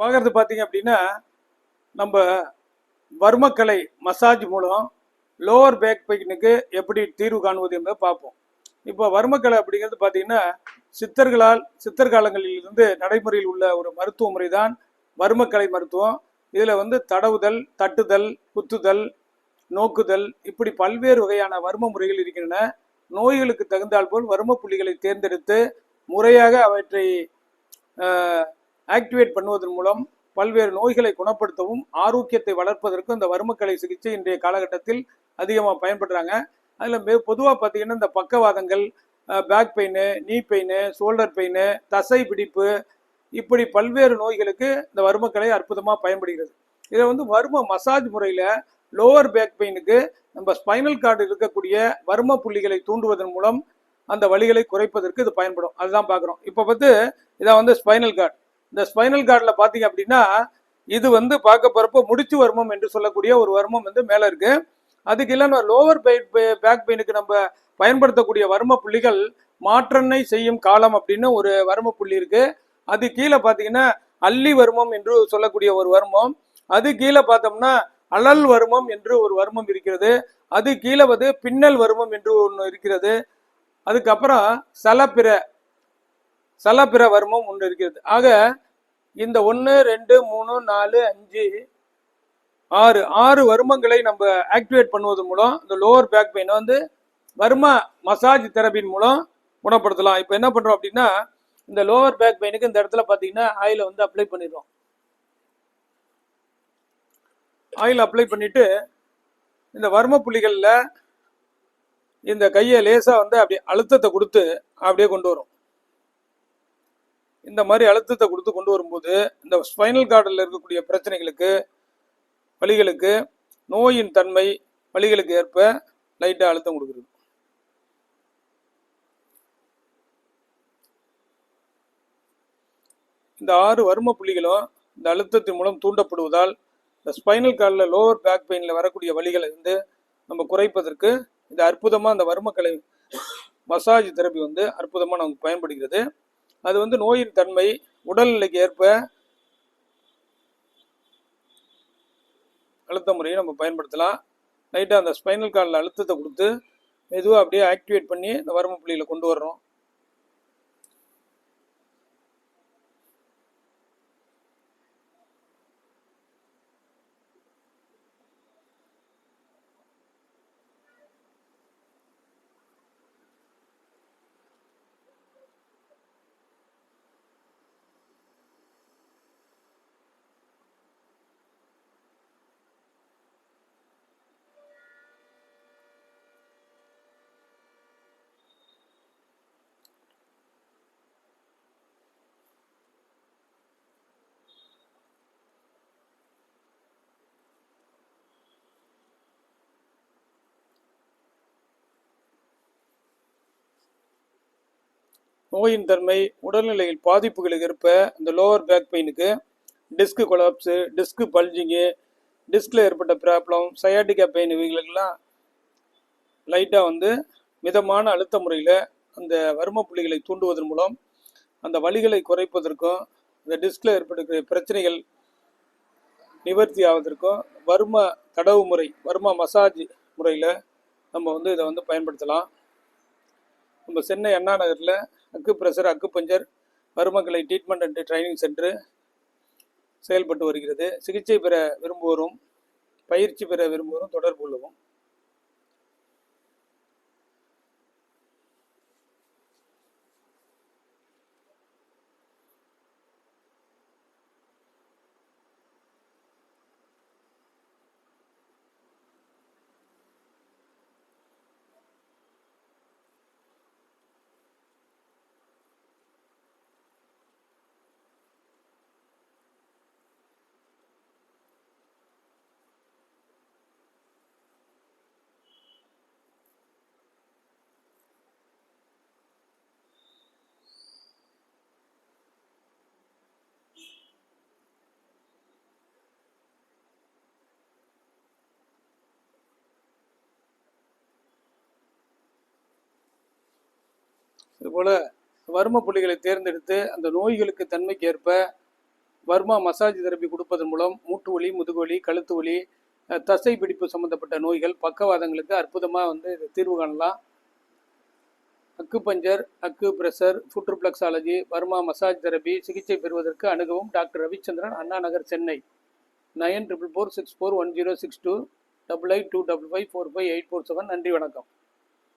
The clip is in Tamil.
பார்க்குறது பார்த்தீங்க அப்படின்னா நம்ம வர்மக்கலை மசாஜ் மூலம் லோவர் பேக் பெயினுக்கு எப்படி தீர்வு காணுவது என்பதை பார்ப்போம். இப்போ வர்மக்கலை அப்படிங்கிறது பார்த்தீங்கன்னா சித்தர்களால் சித்தர் காலங்களிலிருந்து நடைமுறையில் உள்ள ஒரு மருத்துவ முறை தான் வர்மக்கலை மருத்துவம். இதில் வந்து தடவுதல் தட்டுதல் குத்துதல் நோக்குதல் இப்படி பல்வேறு வகையான வர்ம முறைகள் இருக்கின்றன. நோய்களுக்கு தகுந்தால் போல் வர்ம புள்ளிகளை தேர்ந்தெடுத்து முறையாக அவற்றை ஆக்டிவேட் பண்ணுவதன் மூலம் பல்வேறு நோய்களை குணப்படுத்தவும் ஆரோக்கியத்தை வளர்ப்பதற்கும் இந்த வர்மக்கலை சிகிச்சை இன்றைய காலகட்டத்தில் அதிகமாக பயன்படுறாங்க. அதில் பொதுவாக பார்த்தீங்கன்னா இந்த பக்கவாதங்கள் back pain knee pain shoulder pain தசை பிடிப்பு இப்படி பல்வேறு நோய்களுக்கு இந்த வர்மக்கலை அற்புதமாக பயன்படுகிறது. இதை வந்து வர்ம மசாஜ் முறையில் லோவர் பேக் பெயினுக்கு நம்ம ஸ்பைனல் கார்டு இருக்கக்கூடிய வர்ம புள்ளிகளை தூண்டுவதன் மூலம் அந்த வலிகளை குறைப்பதற்கு இது பயன்படும். அதுதான் பார்க்குறோம் இப்போ பார்த்து இதான் வந்து ஸ்பைனல் கார்டு இந்த ஸ்பைனல் கார்டில் பார்த்தீங்க அப்படின்னா இது வந்து பார்க்க போகிறப்போ முடிச்சு வர்மம் என்று சொல்லக்கூடிய ஒரு வர்மம் வந்து மேலே இருக்கு. அதுக்கு இல்லைன்னா லோவர் பேக் பெயினுக்கு நம்ம பயன்படுத்தக்கூடிய வர்ம புள்ளிகள் மாற்றனை செய்யும் காலம் அப்படின்னு ஒரு வர்ம புள்ளி இருக்கு. அது கீழே பார்த்தீங்கன்னா அள்ளி வர்மம் என்று சொல்லக்கூடிய ஒரு வர்மம். அது கீழே பார்த்தோம்னா அழல் வர்மம் என்று ஒரு வர்மம் இருக்கிறது. அது கீழே வந்து பின்னல் வர்மம் என்று ஒன்று இருக்கிறது. அதுக்கப்புறம் சலப்பிற சலப்பிற வர்மம் ஒன்று இருக்கிறது. ஆக இந்த ஒன்று ரெண்டு மூணு நாலு அஞ்சு ஆறு ஆறு வருமங்களை நம்ம ஆக்டிவேட் பண்ணுவதன் மூலம் இந்த லோவர் பேக் பெயினை வந்து வர்ம மசாஜ் தெரபின் மூலம் குணப்படுத்தலாம். இப்போ என்ன பண்ணுறோம் அப்படின்னா இந்த லோவர் பேக் பெயினுக்கு இந்த இடத்துல பார்த்தீங்கன்னா ஆயிலை வந்து அப்ளை பண்ணிடுறோம். ஆயில் அப்ளை பண்ணிட்டு இந்த வர்ம புள்ளிகளில் இந்த கையை லேசாக வந்து அப்படியே அழுத்தத்தை கொடுத்து அப்படியே கொண்டு வரும். இந்த மாதிரி அழுத்தத்தை கொடுத்து கொண்டு வரும்போது இந்த ஸ்பைனல் கார்டில் இருக்கக்கூடிய பிரச்சனைகளுக்கு வழிகளுக்கு நோயின் தன்மை வழிகளுக்கு ஏற்ப லைட்டாக அழுத்தம் கொடுக்குறது. இந்த ஆறு வர்ம புள்ளிகளும் இந்த அழுத்தத்தின் மூலம் தூண்டப்படுவதால் இந்த ஸ்பைனல் கார்டில் லோவர் பேக் பெயினில் வரக்கூடிய வழிகளை வந்து நம்ம குறைப்பதற்கு இந்த அற்புதமாக அந்த வர்மக்கலை மசாஜ் தெரப்பி வந்து அற்புதமாக நமக்கு பயன்படுகிறது. அது வந்து நோயின் தன்மை உடல்நிலைக்கு ஏற்ப அழுத்த முறையை நம்ம பயன்படுத்தலாம். லைட்டாக அந்த ஸ்பைனல் கார்டில் அழுத்தத்தை கொடுத்து மெதுவாக அப்படியே ஆக்டிவேட் பண்ணி இந்த வரம்பு புள்ளியில் கொண்டு வரணும். நோயின் தன்மை உடல்நிலையில் பாதிப்புகளுக்கு ஏற்ப இந்த லோவர் பேக் பெயினுக்கு டிஸ்க்கு கொலாப்ஸு டிஸ்க்கு பல்ஜிங்கு டிஸ்கில் ஏற்பட்ட ப்ராப்ளம் சயாட்டிக்கா பெயின் இவைகளுக்கெல்லாம் லைட்டாக வந்து மிதமான அழுத்த முறையில் அந்த வர்ம புள்ளிகளை தூண்டுவதன் மூலம் அந்த வலிகளை குறைப்பதற்கும் இந்த டிஸ்கில் ஏற்பட்டிருக்கிற பிரச்சனைகள் நிவர்த்தி ஆவதற்கும் வரும தடவு முறை வரும மசாஜ் முறையில் நம்ம வந்து இதை வந்து பயன்படுத்தலாம். நம்ம சென்னை அண்ணா நகரில் அக்கு பிரஷர் அக்கு பஞ்சர் மருமக்களை ட்ரீட்மெண்ட் அண்ட் ட்ரைனிங் சென்டர் செயல்பட்டு வருகிறது. சிகிச்சை பெற விரும்புவோரும் பயிற்சி பெற விரும்புவோரும் தொடர்பு கொள்ளவும். இதுபோல் வர்ம புள்ளிகளை தேர்ந்தெடுத்து அந்த நோய்களுக்கு தன்மைக்கு ஏற்ப வர்மா மசாஜ் தெரப்பி கொடுப்பதன் மூலம் மூட்டு வலி முதுகு வலி கழுத்து வலி தசை பிடிப்பு சம்பந்தப்பட்ட நோய்கள் பக்கவாதங்களுக்கு அற்புதமாக வந்து இது தீர்வு காணலாம். Acupuncture acupressure foot reflexology Verma massage therapy சிகிச்சை பெறுவதற்கு அணுகவும் doctor Ravichandran Anna Nagar Chennai. Nine triple four six four one zero six two double eight two double five four five eight four seven. நன்றி வணக்கம்.